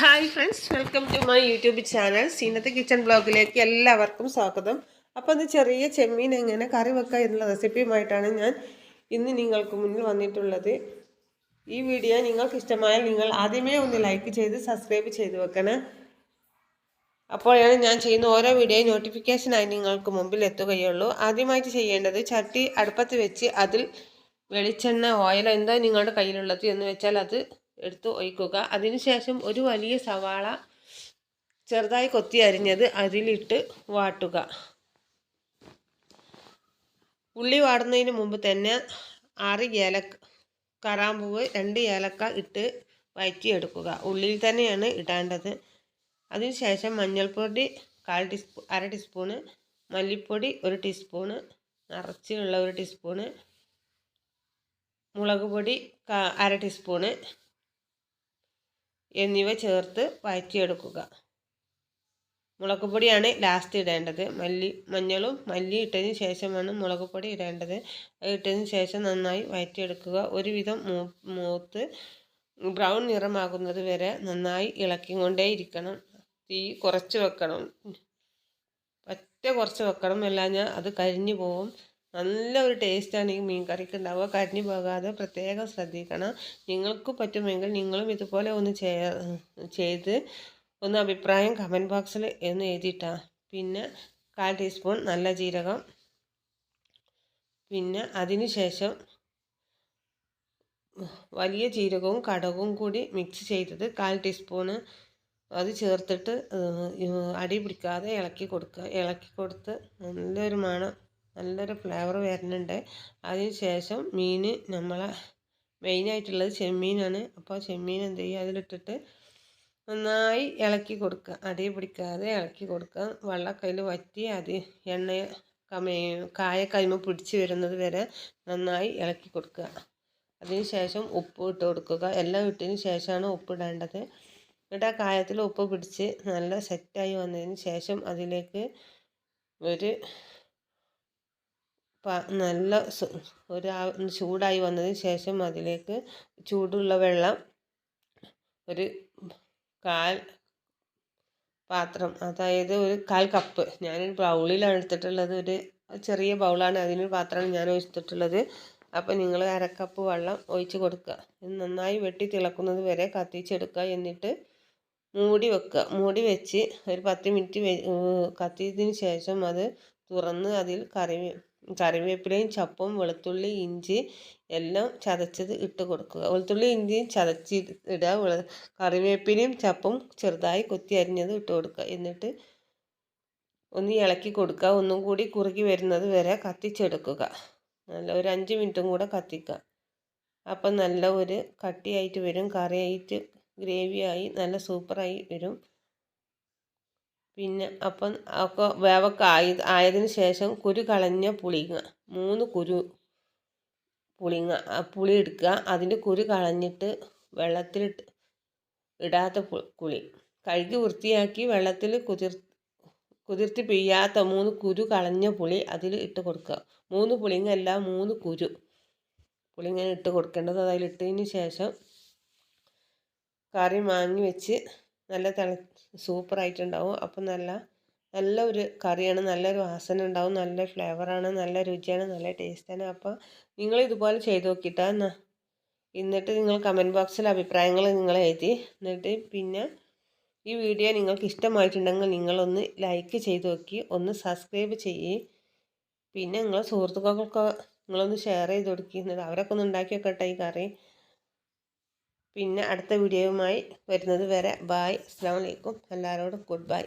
Hi friends welcome to my YouTube channel. Zeenath kitchen ബ്ലോഗിലേക്ക് എല്ലാവർക്കും സ്വാഗതം. അപ്പോൾ അത് ചെറിയ ചെമ്മീൻ എങ്ങനെ കറി വെക്കുക എന്നുള്ള റെസിപ്പിയുമായിട്ടാണ് ഞാൻ ഇന്ന് നിങ്ങൾക്ക് മുന്നിൽ വന്നിട്ടുള്ളത്. ഈ വീഡിയോ നിങ്ങൾക്ക് ഇഷ്ടമായാൽ നിങ്ങൾ ആദ്യമേ ഒന്ന് ലൈക്ക് ചെയ്ത് സബ്സ്ക്രൈബ് ചെയ്ത് വെക്കണം. അപ്പോഴാണ് ഞാൻ ചെയ്യുന്ന ഓരോ വീഡിയോ നോട്ടിഫിക്കേഷനായി നിങ്ങൾക്ക് മുമ്പിൽ എത്തുകയുള്ളൂ. ആദ്യമായിട്ട് ചെയ്യേണ്ടത് ചട്ടി അടുപ്പത്ത് വെച്ച് അതിൽ വെളിച്ചെണ്ണ ഓയിലോ എന്താ നിങ്ങളുടെ കയ്യിലുള്ളത് എന്ന് വെച്ചാൽ അത് എടുത്ത് ഒഴിക്കുക. അതിനുശേഷം ഒരു വലിയ സവാള ചെറുതായി കൊത്തി അരിഞ്ഞത് അതിലിട്ട് വാട്ടുക. ഉള്ളി വാടുന്നതിന് മുമ്പ് തന്നെ ആറ് ഏലക്ക കറാമ്പൂവ് രണ്ട് ഏലക്ക ഇട്ട് വഴറ്റിയെടുക്കുക ഉള്ളിൽ തന്നെയാണ് ഇടേണ്ടത്. അതിനുശേഷം മഞ്ഞൾപ്പൊടി കാൽ ടീസ്പൂ അര ടീസ്പൂണ് മല്ലിപ്പൊടി ഒരു ടീസ്പൂണ് നിറച്ചുള്ള ഒരു ടീസ്പൂണ് മുളക് പൊടി അര ടീസ്പൂണ് എന്നിവ ചേർത്ത് വഴറ്റിയെടുക്കുക. മുളക് പൊടിയാണ് ലാസ്റ്റ് ഇടേണ്ടത്. മല്ലി മഞ്ഞളും മല്ലി ഇട്ടതിന് ശേഷമാണ് മുളക് പൊടി ഇടേണ്ടത്. അത് ഇട്ടതിന് ശേഷം നന്നായി വഴറ്റിയെടുക്കുക. ഒരുവിധം മൂ മൂത്ത് ബ്രൗൺ നിറമാകുന്നത് വരെ നന്നായി ഇളക്കി കൊണ്ടേയിരിക്കണം തീ കുറച്ച് വെക്കണം. പറ്റ കുറച്ച് വെക്കണം. ഞാൻ അത് കരിഞ്ഞു പോവും. നല്ല ഒരു ടേസ്റ്റാണ് ഈ മീൻ കറിക്ക് ഉണ്ടാവുക കരിഞ്ഞു പോകാതെ പ്രത്യേകം ശ്രദ്ധിക്കണം. നിങ്ങൾക്ക് പറ്റുമെങ്കിൽ നിങ്ങളും ഇതുപോലെ ഒന്ന് ചെയ്ത് ഒന്ന് അഭിപ്രായം കമന്റ് ബോക്സിൽ ഒന്ന് എഴുതിയിട്ടാ. പിന്നെ കാൽ ടീസ്പൂൺ നല്ല ജീരകം. പിന്നെ അതിന് ശേഷം വലിയ ജീരകവും കടകവും കൂടി മിക്സ് ചെയ്തത് കാൽ ടീസ്പൂണ്. അത് ചേർത്തിട്ട് അടി പിടിക്കാതെ ഇളക്കി കൊടുക്കുക ഇളക്കി കൊടുത്ത് നല്ലൊരു മണം നല്ലൊരു ഫ്ലേവർ വരുന്നുണ്ട്. അതിന് ശേഷം മീൻ നമ്മളെ മെയിനായിട്ടുള്ളത് ചെമ്മീനാണ്. അപ്പോൾ ചെമ്മീൻ എന്ത് ചെയ്യുക? അതിലിട്ടിട്ട് നന്നായി ഇളക്കി കൊടുക്കുക. അടി പിടിക്കാതെ ഇളക്കി കൊടുക്കുക. വെള്ളക്കയിൽ വറ്റി അത് എണ്ണ കമ കായ കൈമ പിടിച്ച് വരുന്നത് വരെ നന്നായി ഇളക്കി കൊടുക്കുക. അതിന് ശേഷം ഉപ്പ് ഇട്ട് കൊടുക്കുക. എല്ലാം ഇട്ടതിന് ശേഷമാണ് ഉപ്പ് ഇടേണ്ടത്. എന്നിട്ട് ആ കായത്തിൽ ഉപ്പ് പിടിച്ച് നല്ല സെറ്റായി വന്നതിന് ശേഷം അതിലേക്ക് ഒരു നല്ല ഒരു ചൂടായി വന്നതിന് ശേഷം അതിലേക്ക് ചൂടുള്ള വെള്ളം ഒരു കാൽ പാത്രം അതായത് ഒരു കാൽ കപ്പ്. ഞാനൊരു ബൗളിലാണ് എടുത്തിട്ടുള്ളത് ഒരു ചെറിയ ബൗളാണ് അതിനൊരു പാത്രമാണ് ഞാൻ ഒഴിച്ചിട്ടുള്ളത്. അപ്പോൾ നിങ്ങൾ അരക്കപ്പ് വെള്ളം ഒഴിച്ച് കൊടുക്കുക. ഇത് നന്നായി വെട്ടി തിളക്കുന്നത് വരെ കത്തിച്ചെടുക്കുക എന്നിട്ട് മൂടി വെക്കുക. മൂടി വെച്ച് ഒരു പത്ത് മിനിറ്റ് കത്തിയതിന് ശേഷം അത് തുറന്ന് അതിൽ കറി കറിവേപ്പിലയും ചപ്പും വെളുത്തുള്ളി ഇഞ്ചി എല്ലാം ചതച്ചത് ഇട്ട് കൊടുക്കുക. വെളുത്തുള്ളി ഇഞ്ചിയും ചതച്ച് ഇടുക കറിവേപ്പിലയും ചപ്പും ചെറുതായി കൊത്തി അരിഞ്ഞത് ഇട്ട് കൊടുക്കുക. എന്നിട്ട് ഒന്ന് ഇളക്കി കൊടുക്കുക. ഒന്നും കൂടി കുറുകി വരുന്നത് വരെ കത്തിച്ചെടുക്കുക. നല്ല ഒരു അഞ്ച് മിനിറ്റും കൂടെ കത്തിക്കുക. അപ്പം നല്ല ഒരു കട്ടിയായിട്ട് വരും. കറിയായിട്ട് ഗ്രേവിയായി നല്ല സൂപ്പറായി വരും. പിന്നെ അപ്പം ഒക്കെ വേവൊക്കെ ആയി ആയതിന് ശേഷം കുരു കളഞ്ഞ പുളിങ്ങ മൂന്ന് കുരു പുളിങ്ങ പുളി എടുക്കുക അതിന്റെ കുരു കളഞ്ഞിട്ട് വെള്ളത്തിലിട്ട് ഇടാത്ത പുളി. കഴുകി വൃത്തിയാക്കി വെള്ളത്തിൽ കുതിർ കുതിർത്തി പിയ്യാത്ത മൂന്ന് കുരു കളഞ്ഞ പുളി അതിൽ ഇട്ട് കൊടുക്കുക. മൂന്ന് പുളിങ്ങ അല്ല മൂന്ന് കുരു പുളിങ്ങനെ ഇട്ട് കൊടുക്കേണ്ടത്. അതിലിട്ടതിന് ശേഷം കറി മാങ്ങി വെച്ച് നല്ല തിള സൂപ്പറായിട്ടുണ്ടാവും. അപ്പം നല്ല നല്ല ഒരു കറിയാണ് നല്ലൊരു വാസന ഉണ്ടാവും നല്ല ഫ്ലേവറാണ് നല്ല രുചിയാണ് നല്ല ടേസ്റ്റാണ്. അപ്പോൾ നിങ്ങൾ ഇതുപോലെ ചെയ്ത് നോക്കിയിട്ടാ എന്നിട്ട് നിങ്ങൾ കമന്റ് ബോക്സിൽ അഭിപ്രായങ്ങൾ നിങ്ങൾ എഴുതി. എന്നിട്ട് പിന്നെ ഈ വീഡിയോ നിങ്ങൾക്ക് ഇഷ്ടമായിട്ടുണ്ടെങ്കിൽ നിങ്ങളൊന്ന് ലൈക്ക് ചെയ്ത് നോക്കി ഒന്ന് സബ്സ്ക്രൈബ് ചെയ്യേ. പിന്നെ നിങ്ങൾ സുഹൃത്തുക്കൾക്കൊക്കെ നിങ്ങളൊന്ന് ഷെയർ ചെയ്ത് കൊടുക്കുക എന്നിട്ട് അവരൊക്കെ ഒന്ന് ഉണ്ടാക്കി വെക്കട്ടെ ഈ കറി. പിന്നെ അടുത്ത വീഡിയോയുമായി വരുന്നത് വരെ ബായ് അസ്സാം വലൈക്കും എല്ലാവരോടും ഗുഡ് ബൈ